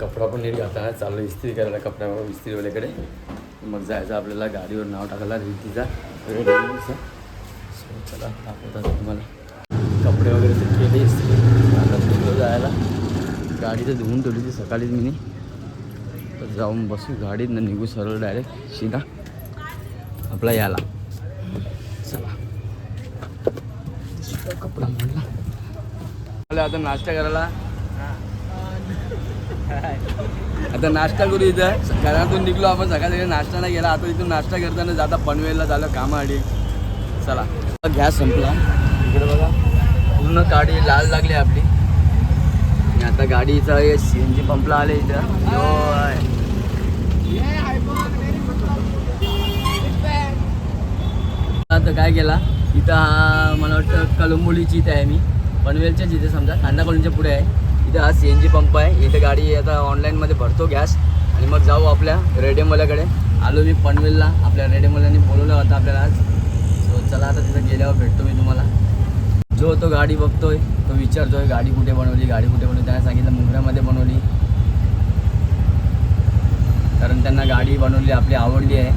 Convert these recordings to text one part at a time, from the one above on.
कपडा पण नीट घातला चाललो इस्त्री करायला कपड्यावर इस्त्रीवाल्याकडे मग जायचं आपल्याला गाडीवर नाव टाकायला रितीचा. सो चला दाखवतात तुम्हाला. कपडे वगैरे तर केले इस्त्री. आता सुरू जायला. गाडी तर धुवून ठेवली ती सकाळीच मी. तर जाऊन बसू गाडीत न निघू सरळ डायरेक्ट शिना आपला याला. चला. कपडा म्हणला आता नाश्ता करायला. आता नाश्ता करू इथं. घरातून निघलो आपण सकाळी नाश्ता नाही गेला आता इथून नाश्ता करताना जाता पनवेलला झालं कामाआडी. चला. गॅस संपला. इकडे बघा. पूर्ण गाडी लाल लागली आपली. आणि आता गाडीचा सी एन जी पंपला आले इथं. आता काय केला? इथं हा मला वाटतं कलंबोलीची इथे आहे मी. पनवेलच्याच इथे समजा. कांदा कॉलनीच्या पुढे आहे. इथं हा सी एन जी पंप आहे. इथे गाडी आता ऑनलाईनमध्ये भरतो गॅस आणि मग जाऊ आपल्या रेडियमवाल्याकडे आलो मी पनवेलला. आपल्या रेडियमवाल्यांनी बोलवलं होतं आपल्याला आज. सो चला आता तिथं गेल्यावर भेटतो मी तुम्हाला. जो तो गाडी बघतोय तो विचारतोय गाडी कुठे बनवली गाडी कुठे बनवली? त्याने सांगितलं मुंबऱ्यामध्ये बनवली. कारण त्यांना गाडी बनवली आपली आवडली आहे.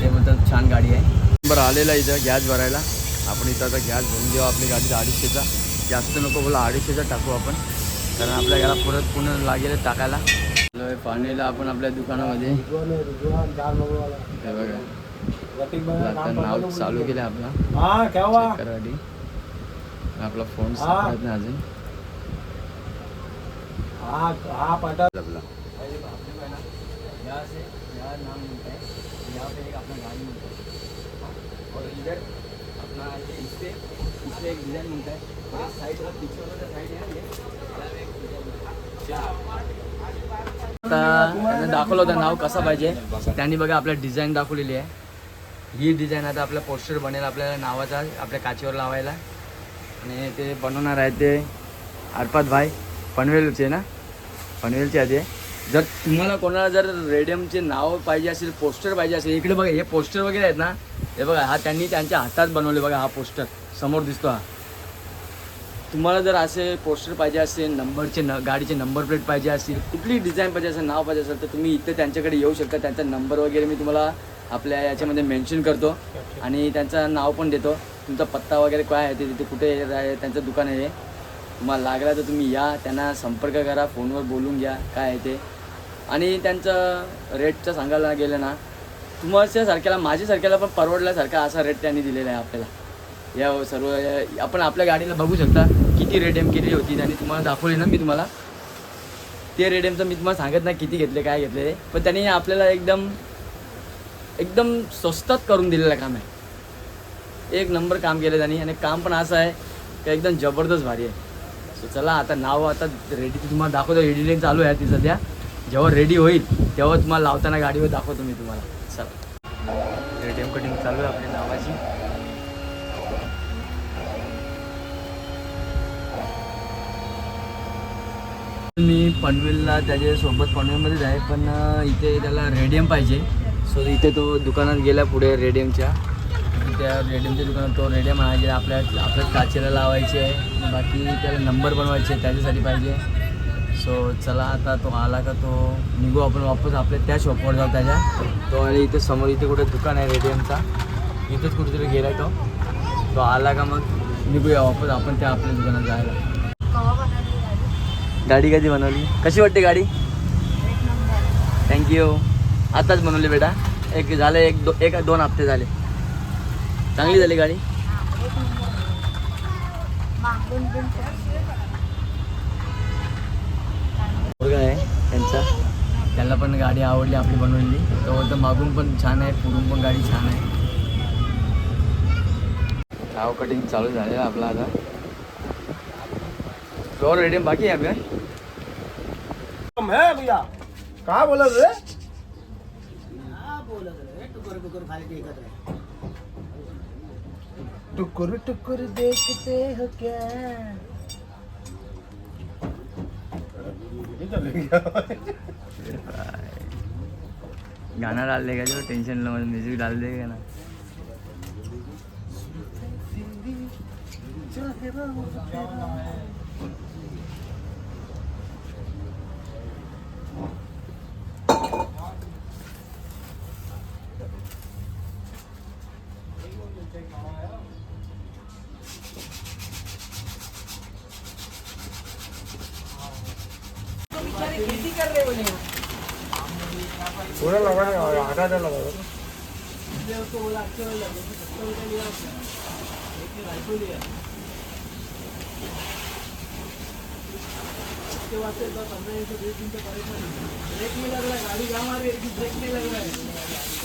ते बोलतात छान गाडी आहे. बरं आलेला इथं गॅस भरायला. आपण इथं आता गॅस भरून घेऊ आपली गाडीचा अडीचशेचा. जास्त नको बोला अडीचशेचा टाकू आपण. कारण आपल्या याला परत पुन्हा लागेल टाकायला. पाणीला आपण आपल्या दुकानामध्ये. बघा. नाव चालू केलं आपला. हाँ करायसाठी आपला फोन. सापडत नाही अजून. हाँ हाँ आपला. अपना गाड़ी मिलता है. और इधर अपना ये इस पे इस पे एक डिज़ाइन है. साइड पीछे वाला साइड है ना ये याला एक design मिळतं. आता दाखवलं होतं नाव कसं पाहिजे. त्यांनी बघा आपल्या डिझाईन दाखवलेली आहे. ही डिझाईन आता आपलं पोस्टर बनेल आपल्याला नावाचा आपल्या काचेवर लावायला. आणि ते बनवणार आहे ते अर्पात भाई. पनवेलचे ना? पनवेलचे आहे ते जर तुम्हाला कोणाला जर रेडियमचे नाव पाहिजे असेल पोस्टर पाहिजे असेल इकडे बघा हे पोस्टर वगैरे आहेत ना? हे बघा हा त्यांनी त्यांच्या हातात बनवले बघा हा पोस्टर समोर दिसतो हा. तुम्हाला जर असे पोस्टर पाहिजे असेल नंबरचे न गाडीचे नंबर प्लेट पाहिजे असतील कुठली डिझाईन पाहिजे असेल नाव पाहिजे असेल तर तुम्ही इथे त्यांच्याकडे येऊ शकता. त्यांचा नंबर वगैरे मी तुम्हाला आपल्या याच्यामध्ये मेन्शन करतो आणि त्यांचं नाव पण देतो. तुमचा पत्ता वगैरे काय आहे ते तिथे कुठे आहे त्यांचं दुकान आहे तुम्हाला लागला तर तुम्ही या त्यांना संपर्क करा फोनवर बोलून घ्या काय आहे ते. आणि त्यांचं रेटचं सांगायला गेलं ना तुम्हाला सारख्याला माझ्यासारख्याला पण परवडल्यासारखा असा रेट त्यांनी दिलेला आहे आपल्याला. या सर्व आपण आपल्या गाडीला बघू शकता. किती रेडियम केलेली होती त्यांनी तुम्हाला दाखवली ना मी तुम्हाला? ते रेडियमचं मी तुम्हाला सांगत नाही किती घेतले काय घेतले. पण त्यांनी आपल्याला एकदम एकदम स्वस्तात करून दिलेलं काम आहे. एक नंबर काम केलं त्यांनी आणि काम पण असं आहे की एकदम जबरदस्त भारी आहे. सो चला आता नाव आता रेडी तुम्हाला दाखवतो. एडिटिंग चालू आहे ती सध्या. जेव्हा रेडी होईल तेव्हा तुम्हाला लावताना गाडीवर दाखवतो मी तुम्हाला. चला. रेडियम कटिंग चालू आहे आपली नावाची मी पनवेलला त्याच्यासोबत पनवेलमध्येच आहे पण इथे त्याला रेडियम पाहिजे. सो इथे तो दुकानात गेला पुढे रेडियमच्या. त्या रेडियमच्या दुकानात तो रेडियम आणायचे आपल्या आपल्या काचेला लावायचे आहे. बाकी त्याला नंबर बनवायचे त्याच्यासाठी पाहिजे. सो चला आता तो आला का तो निघू आपण वापस आपल्या त्या शॉपवर जाऊ त्याच्या. तो आणि इथे समोर इथे कुठे दुकान आहे रेडियमचा. इथेच कुठेतरी गेला तो. तो आला का मग निघूया वापस आपण त्या आपल्या दुकानात जायला. गाडी कधी बनवली? कशी वाटते गाडी? थँक्यू आताच बनवली बेटा. एक झालं एक दो एक दोन हप्ते झाले. चांगली झाली गाडी? आहे त्यांचा. त्याला पण गाडी आवडली आपली बनवलेली. तो बोलतो मागून पण छान आहे पुढून पण गाडी छान आहे. नाव कटिंग चालू झालेलं आहे आपला आता. प्युअर रेडियम बाकी है भैया। कहाँ बोला रे? टुकुर टुकुर देखते हो क्या? गाना डाल देगा जो टेंशन लो म्यूजिक डाल देगा ना। कर दिन नहीं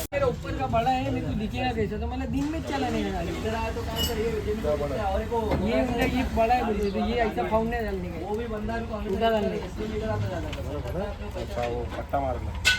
नहीं ऊपर का बड़ा है मेरे को दिखेगा कैसे तो मैंने दिन में चलाने का गाड़ी इधर आया तो कहाँ से बड़ा है बोलिए तो ये ऐसा फाउंड नहीं डालने का वो भी बंदा सा डालने जाता अच्छा वो पट्टा मारना।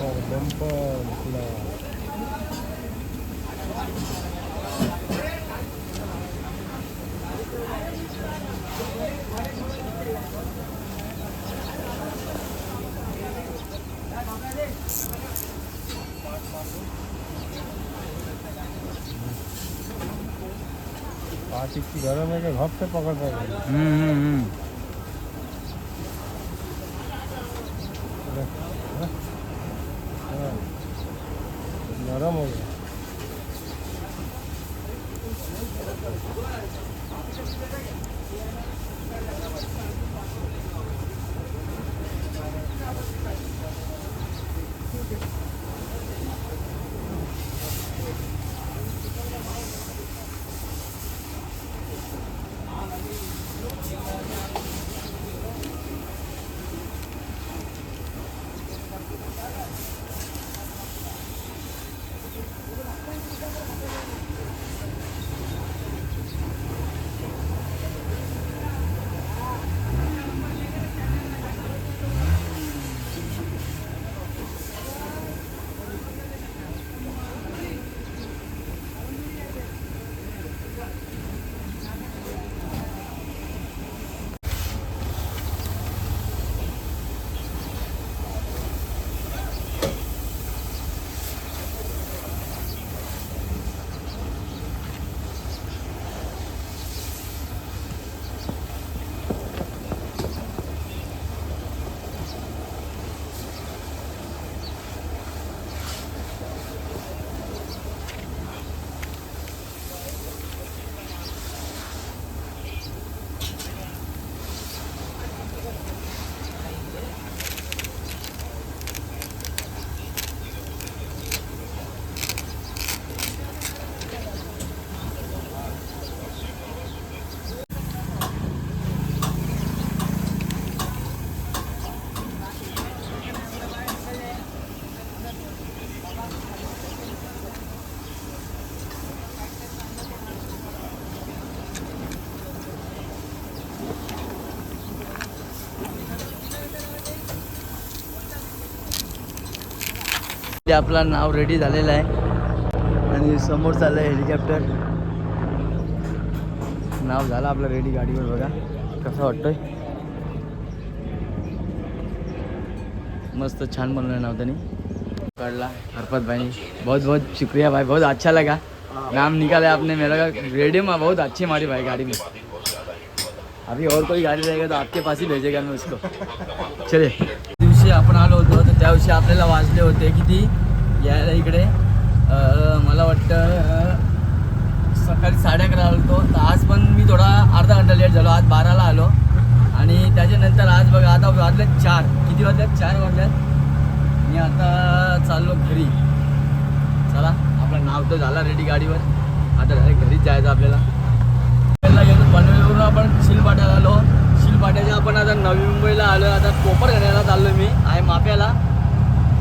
आता वो पट्टा है ना में वो अंदर मालिक बढ़ गया बंपर निकला पाँच इतनी गर्म है कि घप से पकड़ रहे नरम हो गया ते आपला नाव रेडी झालेलं आहे. आणि समोर चाललं आहे हेलिकॉप्टर नाव झालं आपलं रेडी गाडीवर बघा. कसं वाटतंय? मस्त छान बनवलं नाव त्यांनी. काढला. हरपत भाई बहुत बहुत शुक्रिया भाई. बहुत अच्छा लगा. नाम निकाला आपने. मेरा रेडियो में बहुत अच्छी मारी भाई गाड़ी में. अभी और कोई गाडी रहेगा तो आपके पास ही भेजेगा मैं उसको. चले दिवशी आपण आलो होतो तर त्या दिवशी आपल्याला वाजले होते किती यायला इकडे. मला वाटतं सकाळी साडे अकरा आलो होतो. तर आज पण मी थोडा अर्धा घंटा लेट झालो आज बाराला आलो. आणि त्याच्यानंतर आज बघा आता वाजले चार. किती वाजल्यात चार वाजल्यात मी आता चाललो घरी. चला आपलं नाव तर झाला रेडी गाडीवर. आता डायरेक्ट घरीच जायचं आपल्याला पहिला गेलो पनवेलवरून आपण शिलपाट्याला आलो शिलपाट्याच्या आपण आता नवी मुंबईला आलो आता कोपरखण्याला चाललो मी. आहे माफ्याला.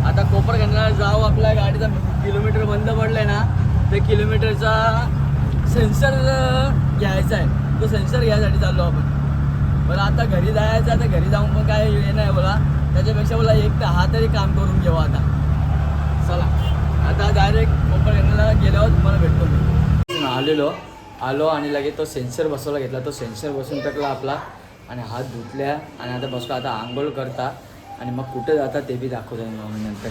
आता कोपरखण्याला जाऊ आपल्या गाडीचा. किलोमीटर बंद पडलाय ना ते किलोमीटरचा सेन्सर घ्यायचा आहे. तो सेन्सर घ्यायसाठी चाललो आपण. बरं आता घरी जायचं आता घरी जाऊन पण काय हे नाही बोला. त्याच्यापेक्षा बोला एक तर हा तरी काम करून घेऊ आता. चला. आता डायरेक्ट कोपरखण्याला गेल्यावर तुम्हाला भेटतो मी. आलेलो. आलो आणि लगेच तो सेन्सर बसवला घेतला. तो सेन्सर बसून टाकला आपला. आणि हात धुतल्या आणि आता बसलो आता आंघोळ करता. आणि मग कुठे जाता ते बी दाखवतो मी नंतर.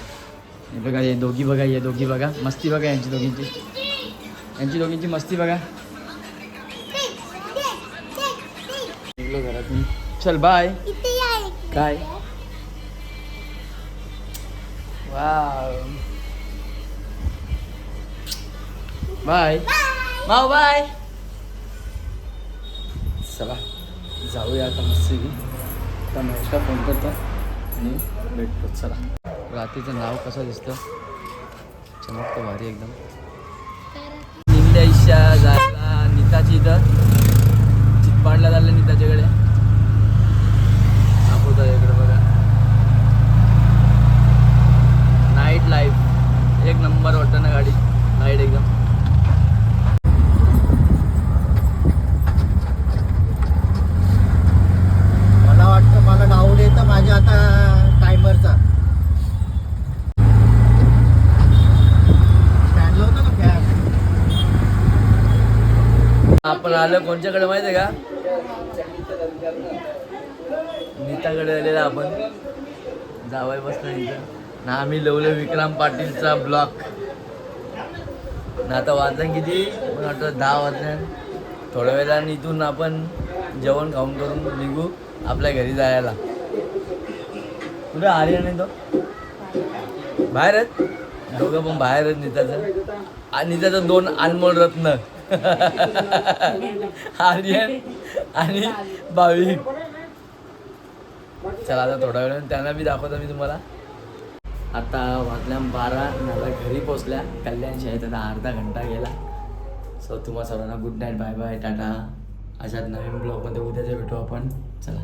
हे बघा हे दोघी बघा हे दोघी बघा. मस्ती बघा यांची दोघींची. यांची दोघींची मस्ती बघा. निघलो चल बाय काय वाव बाय माव बाय चला जाऊया आता मस्ती आता महेशला फोन करतो आणि भेटतो. चला. रात्रीचं नाव कसं दिसतं? चमकतं भारी एकदम. निंदाईशा जायला नीताची इथं चितपाडला झालं नीताच्याकडे दाखवतो इकडे बघा नाईट लाईफ एक नंबर वाटतं ना गाडी लाइट एकदम मला वाटतं मला डाऊट येतं माझ्या आता टायमरचा फॅन लावतो ना फॅन आपण आलो कोणच्याकडे माहिती आहे का? नीताकडे आलेला आपण. जावाय बसलो इथं. ना आम्ही लवलं विक्रम पाटीलचा ब्लॉक. ना आता वाजता किती? मला वाटतं दहा वाजल्या थोड्या वेळाने इथून आपण जेवण खाऊन करून निघू आपल्या घरी जायला. कुठे आर्यन नाही तो? बाहेर आहेत दोघं पण बाहेर आहेत आणि त्याचं दोन अनमोल रत्न. आर्यन आणि भाविक चला आता थोड्या वेळ त्यांना मी दाखवतो मी तुम्हाला. आता वाजल्या बारा मला घरी पोचल्या. कल्याण शाळेत आता अर्धा घंटा गेला. सो तुम्हाला सर्वांना good night bye bye tata. अशात नवीन ब्लॉगमध्ये उद्याच भेटू आपण. चला.